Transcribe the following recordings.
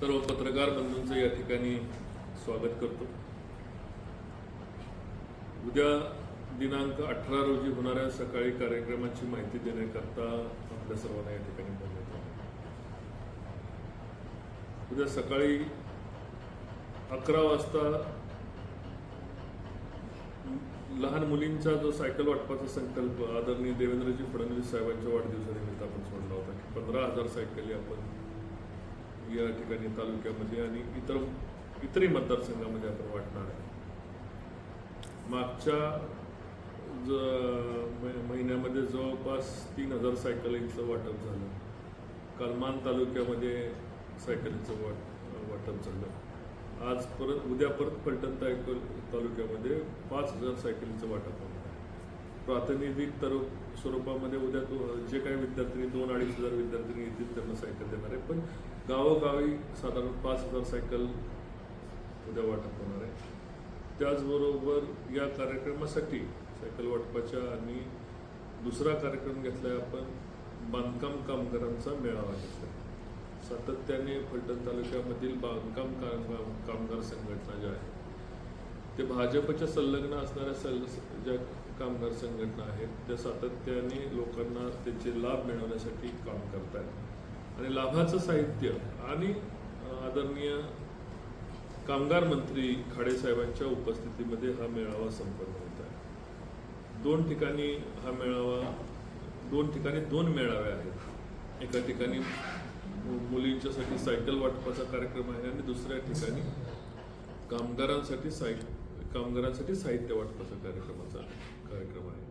सर्व पत्रकार बंधूंचं या ठिकाणी स्वागत करतो. उद्या दिनांक अठरा रोजी होणाऱ्या सकाळी कार्यक्रमाची माहिती देण्याकरता आपल्या सर्वांना या ठिकाणी बोलवतो. उद्या सकाळी अकरा वाजता लहान मुलींचा जो सायकल वाटपाचा संकल्प आदरणीय देवेंद्रजी फडणवीस साहेबांच्या वाढदिवसानिमित्त आपण सोडला होता की पंधरा हजार सायकली आपण या ठिकाणी तालुक्यामध्ये आणि इतर इतरही मतदारसंघामध्ये आपण वाटणार आहे. मागच्या ज महिन्यामध्ये जवळपास तीन हजार सायकलींचं वाटप झालं. कलमान तालुक्यामध्ये सायकलींचं वाट वाटप झालं. आज परत उद्या परत फलटण तालुक्यामध्ये पाच हजार सायकलींचं वाटप होणार प्रातिनिधिक तर स्वरूपामध्ये उद्या तो जे काही विद्यार्थी दोन अडीच हजार विद्यार्थी येतील त्यांना सायकल देणार आहे. पण गावोगावी साधारण पाच हजार सायकल उद्या वाटप होणार आहे. त्याचबरोबर या कार्यक्रमासाठी सायकल वाटपाच्या आणि दुसरा कार्यक्रम घेतला आहे आपण बांधकाम कामगारांचा मेळावा घेतला सातत्याने फलटण तालुक्यामधील बांधकाम कामगार संघटना ज्या आहेत ते भाजपच्या संलग्न असणाऱ्या सल ज्या कामगार संघटना आहेत त्या सातत्याने लोकांना त्याचे लाभ मिळवण्यासाठी काम करत आहेत आणि लाभाचं साहित्य आणि आदरणीय कामगार मंत्री खाडेसाहेबांच्या उपस्थितीमध्ये हा मेळावा संपन्न होत आहे. दोन ठिकाणी हा मेळावा दोन ठिकाणी दोन मेळावे आहेत. एका ठिकाणी मु- मुलींच्यासाठी सायकल वाटपाचा कार्यक्रम आहे आणि दुसऱ्या ठिकाणी कामगारांसाठी सायकल कामगारांसाठी साहित्य वाटपाचा कार्यक्रमाचा कार्यक्रम आहे?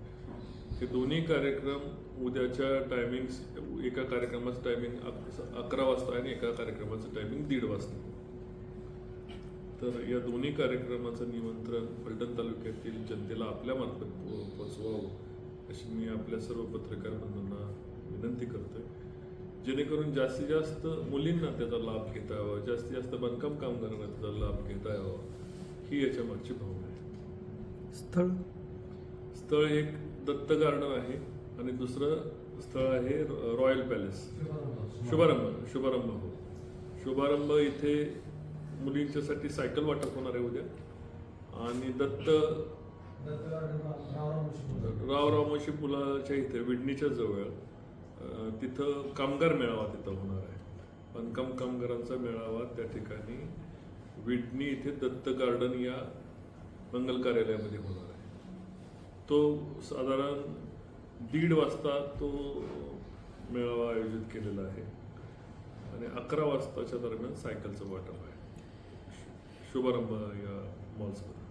ते दोन्ही कार्यक्रम उद्याच्या टायमिंग एका कार्यक्रमाचं टायमिंग अकरा वाजता आणि एका कार्यक्रमाचं टायमिंग दीड वाजता. तर या दोन्ही कार्यक्रमाचं निमंत्रण फलटण तालुक्यातील जनतेला आपल्यामार्फत मार्फत पोचवावं अशी मी आपल्या सर्व पत्रकार बंधूंना विनंती करतोय. जेणेकरून जास्तीत जास्त मुलींना त्याचा लाभ घेता यावा जास्तीत जास्त बांधकाम कामगारांना त्याचा लाभ घेता यावा. ही याच्या मागची भावना आहे. स्थळ? स्थळ एक दत्त गार्डन आहे आणि दुसरं स्थळ आहे रॉयल पॅलेस. शुभारंभ शुभारंभ हो. शुभारंभ इथे मुलींच्यासाठी सायकल वाटप होणार आहे उद्या. आणि दत्त रावराव मशी पुलाच्या इथे विडणीच्या जवळ तिथं कामगार मेळावा तिथं होणार आहे. बांधकाम कामगारांचा मेळावा त्या ठिकाणी विडणी इथे दत्त गार्डन या मंगल कार्यालयामध्ये होणार आहे. तो साधारण दीड वाजता तो मेळावा आयोजित केलेला आहे. आणि अकरा वाजताच्या दरम्यान सायकलचं वाटप आहे. शुभारंभ या मॉल्समध्ये